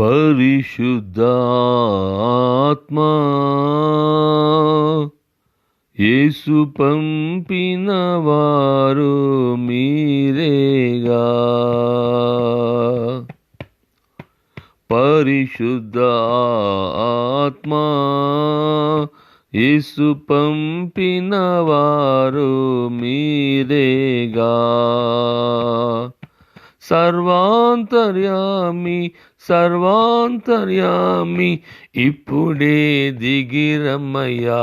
పరిశుద్ధాత్మా. యేసు పంపిన వారు మీరేగా. పరిశుద్ధ ఆత్మా యేసు పంపిన వారు మీరేగా. సర్వాంతర్యామి సర్వాంతర్యామి ఇప్పుడే దిగిరమయ్యా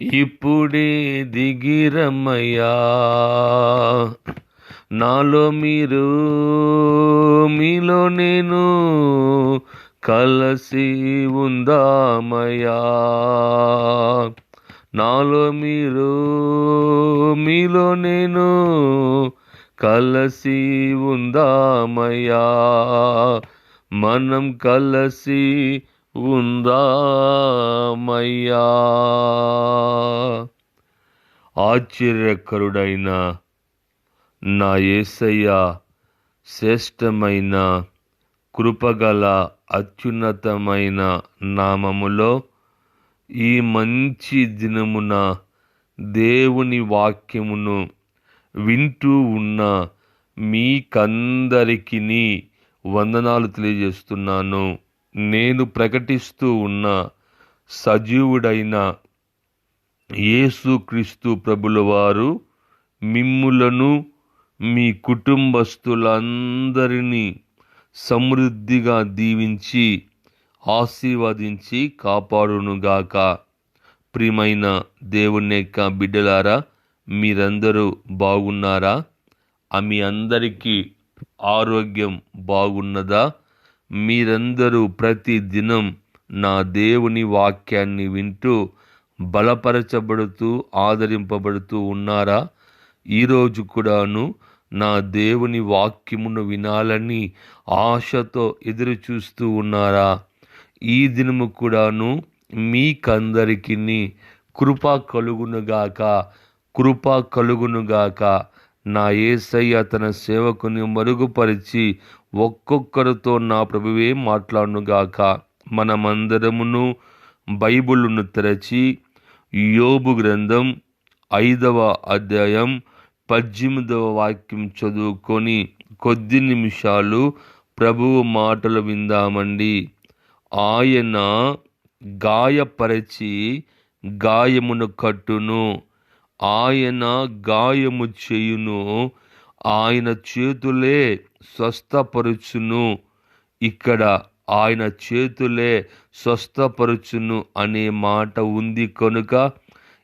ఇప్పుడే దిగిరమయ్యా నాలో మీరు మీలో నేను కలసి ఉందామయ్యా. నాలో మీరు మీలో నేను కలసి ఉందామయ్యా. మనం కలసి ఉందామయ్యా. ఆశ్చర్యకరుడైన నా ఏసయ్య శ్రేష్టమైన కృపగల అత్యున్నతమైన నామములో ఈ మంచి దినమున దేవుని వాక్యమును వింటూ ఉన్న మీకందరికీ వందనాలు తెలియజేస్తున్నాను. నేను ప్రకటిస్తూ ఉన్న సజీవుడైన యేసుక్రీస్తు ప్రభుల వారు మిమ్ములను మీ కుటుంబస్తులందరినీ సమృద్ధిగా దీవించి ఆశీర్వదించి కాపాడునుగాక. ప్రియమైన దేవుని యొక్క బిడ్డలారా మీరందరూ బాగున్నారా? మీ అందరికీ ఆరోగ్యం బాగున్నదా? మీరందరూ ప్రతి దినం నా దేవుని వాక్యాన్ని వింటూ బలపరచబడుతూ ఆదరింపబడుతూ ఉన్నారా? ఈరోజు కూడాను నా దేవుని వాక్యమును వినాలని ఆశతో ఎదురు చూస్తూ ఉన్నారా? ఈ దినము కూడాను మీకందరికీ కృప కలుగునుగాక కృప కలుగునుగాక. నా ఏసయ్య తన సేవకుని మరుగుపరిచి ఒక్కొక్కరితో నా ప్రభువే మాట్లాడునుగాక. మనమందరమును బైబిల్ను తెరచి యోబు గ్రంథం ఐదవ అధ్యాయం పద్దెనిమిదవ వాక్యం చదువుకొని కొద్ది నిమిషాలు ప్రభువు మాటలు విందామండి. ఆయన గాయపరచి గాయమును కట్టును. ఆయన గాయము చేయును ఆయన చేతులే స్వస్థపరుచును. ఇక్కడ ఆయన చేతులే స్వస్థపరుచును అనే మాట ఉంది కనుక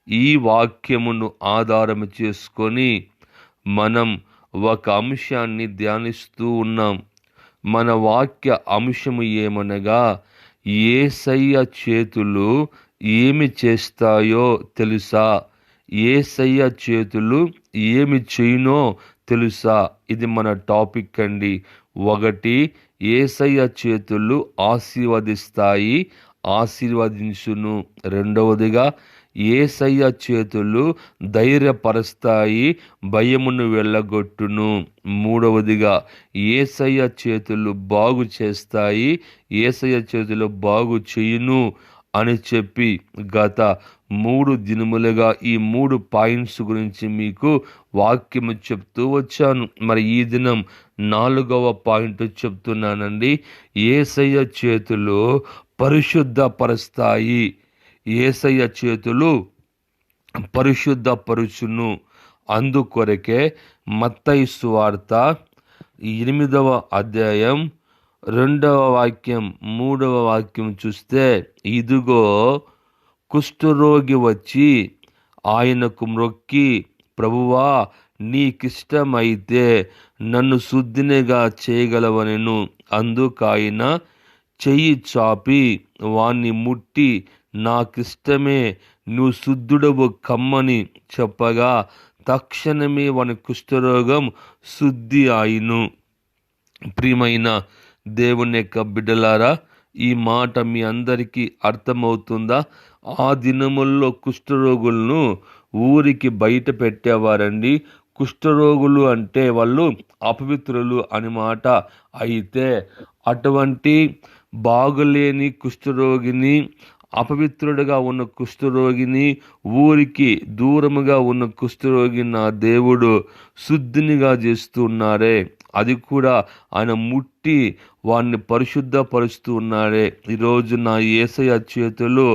ఈ వాక్యమును ఆధారం చేసుకొని మనం ఒక అంశాన్ని ధ్యానిస్తూ ఉన్నాం. మన వాక్య అంశము ఏమనగా ఏసయ్య చేతులు ఏమి చేస్తాయో తెలుసా? ఏసయ్య చేతులు ఏమి చేయునో తెలుసా? ఇది మన టాపిక్ అండి. ఒకటి ఏసయ్య చేతులు ఆశీర్వదిస్తాయి ఆశీర్వదించును. రెండవదిగా ఏసయ్య చేతులు ధైర్యపరుస్తాయి భయమును వెళ్ళగొట్టును. మూడవదిగా ఏసయ్య చేతులు బాగు చేస్తాయి ఏసయ్య చేతులు బాగు చేయును అని చెప్పి గత మూడు దినములుగా ఈ మూడు పాయింట్స్ గురించి మీకు వాక్యము చెప్తూ వచ్చాను. మరి ఈ దినం నాలుగవ పాయింట్ చెప్తున్నానండి. ఏసయ్య చేతులు పరిశుద్ధపరుస్తాయి. ఏసయ్య చేతులు పరిశుద్ధపరుచును. అందుకొరకే మత్తైసు వార్త ఎనిమిదవ అధ్యాయం రెండవ వాక్యం మూడవ వాక్యం చూస్తే ఇదిగో కుష్ఠరోగి వచ్చి ఆయనకు మ్రొక్కి ప్రభువా నీకిష్టమైతే నన్ను శుద్ధినిగా చేయగలవనెను. అందుకాయన చెయ్యి చాపి వాణ్ణి ముట్టి నాకిష్టమే నువ్వు శుద్ధుడవు కమ్మని చెప్పగా తక్షణమే వాని కుష్ఠరోగం శుద్ధి ఆయిను ప్రియమైన దేవుని యొక్క బిడ్డలారా ఈ మాట మీ అందరికీ అర్థమవుతుందా? ఆ దినముల్లో కుష్ఠరోగులను ఊరికి బయట పెట్టేవారండి. కుష్ఠరోగులు అంటే వాళ్ళు అపవిత్రులు అని మాట అయితే అటువంటి బాగులేని కుష్ఠరోగిని అపవిత్రుడిగా ఉన్న కుష్ఠరోగిని ఊరికి దూరముగా ఉన్న కుష్ఠరోగి నా దేవుడు శుద్ధినిగా చేస్తున్నారే అది కూడా ఆయన ముట్టి వాడిని పరిశుద్ధపరుస్తూ ఉన్నాడే ఈరోజు నా ఏసయ చేతులు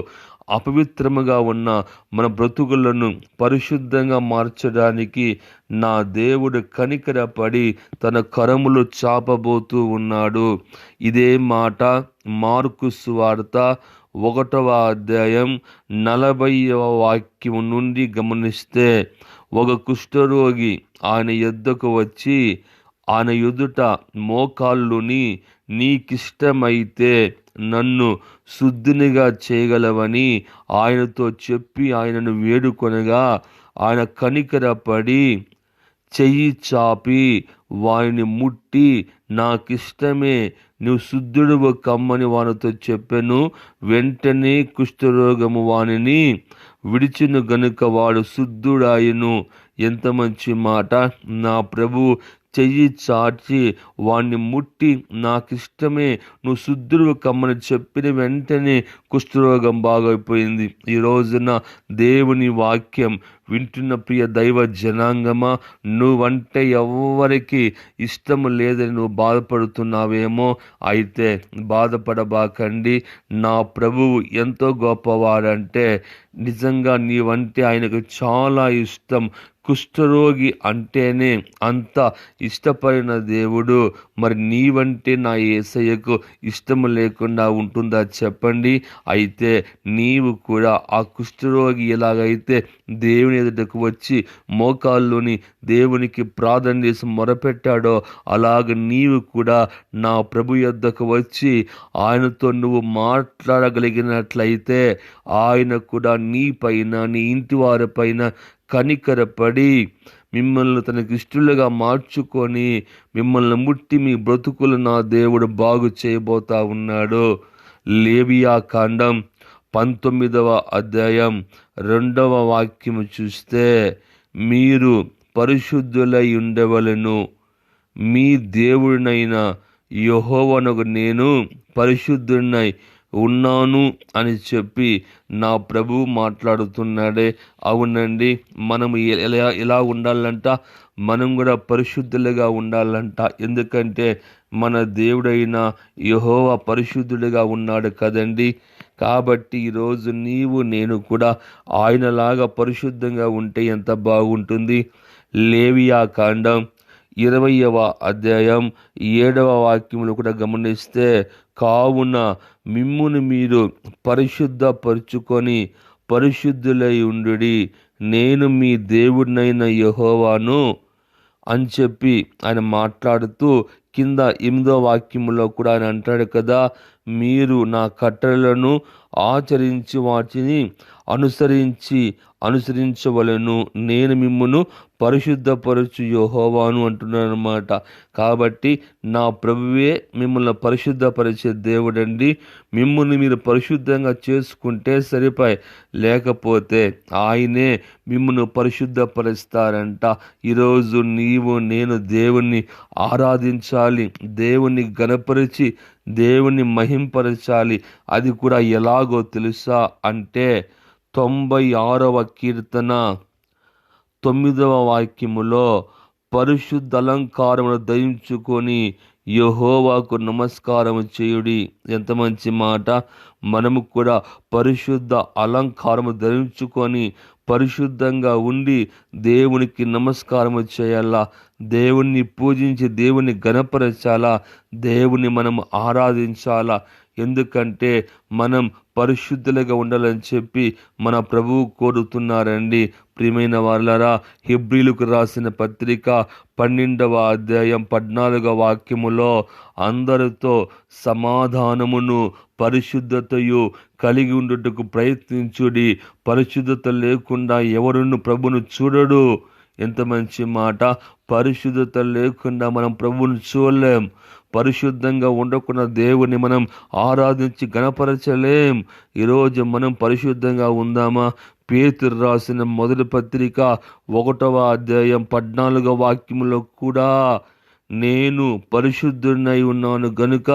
అపవిత్రముగా ఉన్న మన బ్రతుకులను పరిశుద్ధంగా మార్చడానికి నా దేవుడు కనికరపడి తన కరములు చాపబోతూ ఉన్నాడు. ఇదే మాట మార్కు సువార్త ఒకటవ అధ్యాయం నలభైవ వాక్యం నుండి గమనిస్తే ఒక కుష్ఠరోగి ఆయన ఎద్దకు వచ్చి ఆయన ఎదుట మోకాళ్ళుని నీకిష్టమైతే నన్ను శుద్ధినిగా చేయగలవని ఆయనతో చెప్పి ఆయనను వేడుకొనగా ఆయన కనికరపడి చెయ్యి చాపి వారిని ముట్టి నాకిష్టమే నువ్వు శుద్ధుడువు కమ్మని వానితో చెప్పాను. వెంటనే కుష్ఠరోగము వానిని విడిచిన గనుక వాడు శుద్ధుడాయను. ఎంత మంచి మాట. నా ప్రభు చెయ్యి చాచి వాణ్ణి ముట్టి నాకిష్టమే. నువ్వు శుద్ధుడు కమ్మని చెప్పిన వెంటనే కుష్ఠరోగం బాగైపోయింది. ఈ రోజున దేవుని వాక్యం వింటున్న ప్రియ దైవ జనాంగమా నువ్వంటే ఎవరికి ఇష్టము లేదని నువ్వు బాధపడుతున్నావేమో. అయితే బాధపడబాకండి నా ప్రభువు ఎంతో గొప్పవాడంటే నిజంగా నీవంటే ఆయనకు చాలా ఇష్టం. కుష్ఠరోగి అంటేనే అంత ఇష్టపడిన దేవుడు. మరి నీవంటే నా ఏసయ్యకు ఇష్టం లేకుండా ఉంటుందా చెప్పండి. అయితే నీవు కూడా ఆ కుష్ఠరోగి ఎలాగైతే దేవుని ఎదుటకు వచ్చి మోకాల్లోని దేవునికి ప్రార్థన చేసి మొరపెట్టాడో అలాగ నీవు కూడా నా ప్రభు యొద్దకు వచ్చి ఆయనతో నువ్వు మాట్లాడగలిగినట్లయితే ఆయన కూడా నీ పైన నీ ఇంటి వారి పైన కనికరపడి మిమ్మల్ని తనకి ఇష్టలుగా మార్చుకొని మిమ్మల్ని ముట్టి మీ బ్రతుకులు నా దేవుడు బాగు చేయబోతా ఉన్నాడు. లేవియా కాండం పంతొమ్మిదవ అధ్యాయం రెండవ వాక్యము చూస్తే మీరు పరిశుద్ధులై ఉండవలను మీ దేవుడినైన యహోవనకు నేను పరిశుద్ధుడినై ఉన్నాను అని చెప్పి నా ప్రభువు మాట్లాడుతున్నాడే. అవునండి మనం ఎలా ఎలా ఉండాలంట? మనం కూడా పరిశుద్ధులుగా ఉండాలంట. ఎందుకంటే మన దేవుడైన యహోవ పరిశుద్ధుడిగా ఉన్నాడు కదండి. కాబట్టి ఈరోజు నీవు నేను కూడా ఆయనలాగా పరిశుద్ధంగా ఉంటే ఎంత బాగుంటుంది? లేవియా కాండం ఇరవయవ అధ్యాయం ఏడవ వాక్యములు కూడా గమనిస్తే కావున మిమ్మును మీరు పరిశుద్ధపరుచుకొని పరిశుద్ధులై ఉండు నేను మీ దేవుడినైన యహోవాను అని చెప్పి ఆయన మాట్లాడుతూ కింద ఎనిమిదో వాక్యంలో కూడా ఆయన అంటాడు కదా మీరు నా కట్టలను ఆచరించి వాటిని అనుసరించి అనుసరించవలను. నేను మిమ్మను పరిశుద్ధపరచు యోహోవాను అంటున్నాను అనమాట కాబట్టి నా ప్రభువే మిమ్మల్ని పరిశుద్ధపరిచే దేవుడండి. మిమ్మల్ని మీరు పరిశుద్ధంగా చేసుకుంటే సరిపోయి. లేకపోతే ఆయనే మిమ్మల్ని పరిశుద్ధపరుస్తారంట. ఈరోజు నీవు నేను దేవుణ్ణి ఆరాధించాలి దేవుణ్ణి గణపరిచి దేవుణ్ణి మహింపరచాలి. అది కూడా ఎలాగో తెలుసా అంటే తొంభై ఆరవ కీర్తన తొమ్మిదవ వాక్యములో పరిశుద్ధ అలంకారమును ధరించుకొని యహోవాకు నమస్కారం చేయుడి. ఎంత మంచి మాట. మనము కూడా పరిశుద్ధ అలంకారము ధరించుకొని పరిశుద్ధంగా ఉండి దేవునికి నమస్కారము చేయాలా. దేవుణ్ణి పూజించి దేవుని గణపరచాలా దేవుని మనం ఆరాధించాలా. ఎందుకంటే మనం పరిశుద్ధులుగా ఉండాలని చెప్పి మన ప్రభువు కోరుతున్నారండి. ప్రియమైన వాళ్ళరా హిబ్రిలకు రాసిన పత్రిక పన్నెండవ అధ్యాయం పద్నాలుగవ వాక్యములో అందరితో సమాధానమును పరిశుద్ధతయు కలిగి ఉండుటకు ప్రయత్నించుడి. పరిశుద్ధత లేకుండా ఎవరును ప్రభును చూడడు? ఎంత మంచి మాట. పరిశుద్ధత లేకుండా మనం ప్రభువును చూడలేం. పరిశుద్ధంగా ఉండకుండా దేవుని మనం ఆరాధించి గణపరచలేం. ఈరోజు మనం పరిశుద్ధంగా ఉందామా? పేతురు రాసిన మొదటి పత్రిక ఒకటవ అధ్యాయం పద్నాలుగవ వాక్యంలో కూడా నేను పరిశుద్ధునై ఉన్నాను గనుక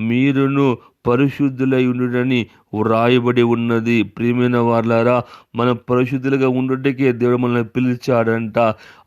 మీరును పరిశుద్ధులై ఉండుడని వ్రాయబడి ఉన్నది. ప్రియమైన వాళ్ళారా మన పరిశుద్ధులుగా ఉండటకే దేవుడు మనల్ని పిలిచాడంట.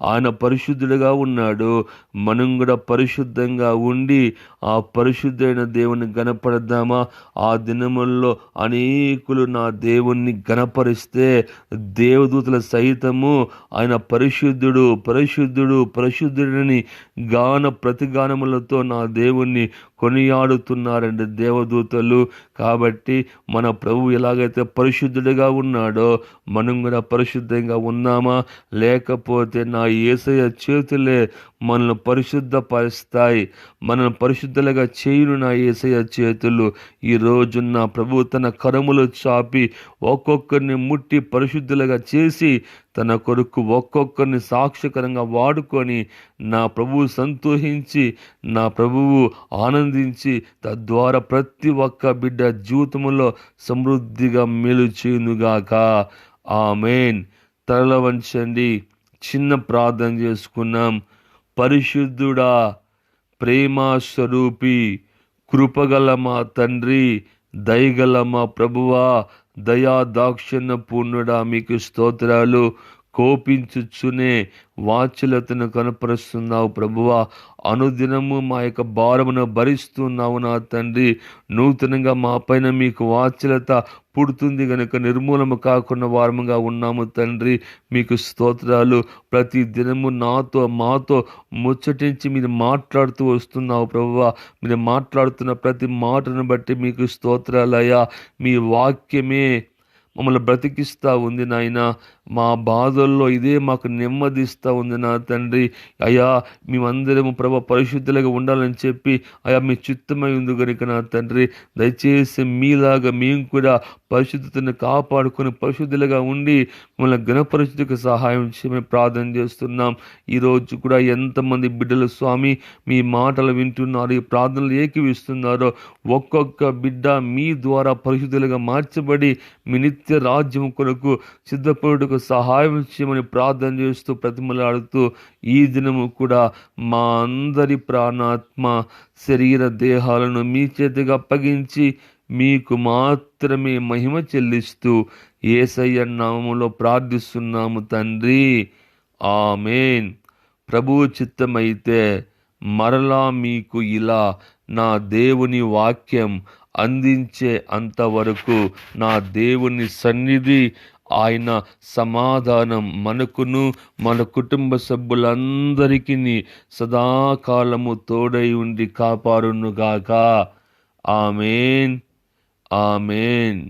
ఆయన పరిశుద్ధుడుగా ఉన్నాడు. మనం కూడా పరిశుద్ధంగా ఉండి ఆ పరిశుద్ధైన దేవుని గనపడదామా ఆ దినముల్లో అనేకులు నా దేవుణ్ణి గనపరిస్తే దేవదూతల సైతము ఆయన పరిశుద్ధుడు పరిశుద్ధుడు పరిశుద్ధుడని గాన ప్రతిగానములతో నా దేవుణ్ణి కొనియాడుతున్నారండి దేవదూతలు. కాబట్టి మన ప్రభు ఎలాగైతే పరిశుద్ధుడిగా ఉన్నాడో మనం కూడా పరిశుద్ధంగా ఉన్నామా? లేకపోతే నా ఏసయ చేతులే మనల్ని పరిశుద్ధపరుస్తాయి. మనల్ని పరిశుద్ధులుగా చేయును నా ఏసయ చేతులు. ఈ నా ప్రభు తన కరములు చాపి ఒక్కొక్కరిని ముట్టి పరిశుద్ధులుగా చేసి తన కొరకు ఒక్కొక్కరిని సాక్షికరంగా వాడుకొని నా ప్రభువు సంతోషించి నా ప్రభువు ఆనందించి తద్వారా ప్రతి ఒక్క బిడ్డ జీవితంలో సమృద్ధిగా మేలు చేయునుగాక ఆమెన్. తరల వంచండి. చిన్న ప్రార్థన చేసుకున్నాం. పరిశుద్ధుడా ప్రేమ స్వరూపి కృపగల మా తండ్రి దయగల మా ప్రభువా దయా దాక్షిణ్య పూర్ణుడా మీకు స్తోత్రాలు. కోపించుచునే వాచులతను కనపరుస్తున్నావు ప్రభువా. అనుదినము మా యొక్క భారమును భరిస్తున్నావు నా తండ్రి. నూతనంగా మా పైన మీకు వాచలత పుడుతుంది గనుక నిర్మూలము కాకుండా వారముగా ఉన్నాము తండ్రి. మీకు స్తోత్రాలు. ప్రతి దినము నాతో మాతో ముచ్చటించి మీరు మాట్లాడుతూ వస్తున్నావు ప్రభువా. మీరు మాట్లాడుతున్న ప్రతి మాటను బట్టి మీకు స్తోత్రాలయ్యా మీ వాక్యమే మమ్మల్ని బ్రతికిస్తూ ఉంది నాయన. మా బాధల్లో ఇదే మాకు నెమ్మదిస్తూ ఉంది నా తండ్రి. అయ్యా మేమందరము ప్రభ పరిశుద్ధులుగా ఉండాలని చెప్పి అయా మీ చిత్తమై ఉంది కనుక నా తండ్రి. దయచేసి మీలాగా మేము కూడా పరిశుద్ధతను కాపాడుకొని పరిశుద్ధులుగా ఉండి మమ్మల్ని గణపరిస్థితికి సహాయం చేయమని ప్రార్థన చేస్తున్నాం. ఈరోజు కూడా ఎంతమంది బిడ్డలు స్వామి మీ మాటలు వింటున్నారు ఈ ప్రార్థనలు ఏకీవిస్తున్నారో ఒక్కొక్క బిడ్డ మీ ద్వారా పరిశుద్ధులుగా మార్చబడి మీ నిత్య రాజ్యం కొరకు సిద్ధపడుటకు సహాయం చేయమని ప్రార్థన చేస్తూ ప్రతిమలాడుతూ ఈ దినము కూడా మా అందరి ప్రాణాత్మ శరీర దేహాలను మీ చేతిగా అప్పగించి మీకు మాత్రమే మహిమ చెల్లిస్తూ ఏసయ్య నామములో ప్రార్థిస్తున్నాము తండ్రి. ఆమెన్. ప్రభువు చిత్తమైతే మరలా మీకు ఇలా నా దేవుని వాక్యం అందించే అంతవరకు నా దేవుని సన్నిధి ఆయన సమాధానం మనకును మన కుటుంబ సభ్యులందరికీ సదాకాలము తోడై ఉండి కాపాడునుగాక. ఆమెన్. ఆమెన్.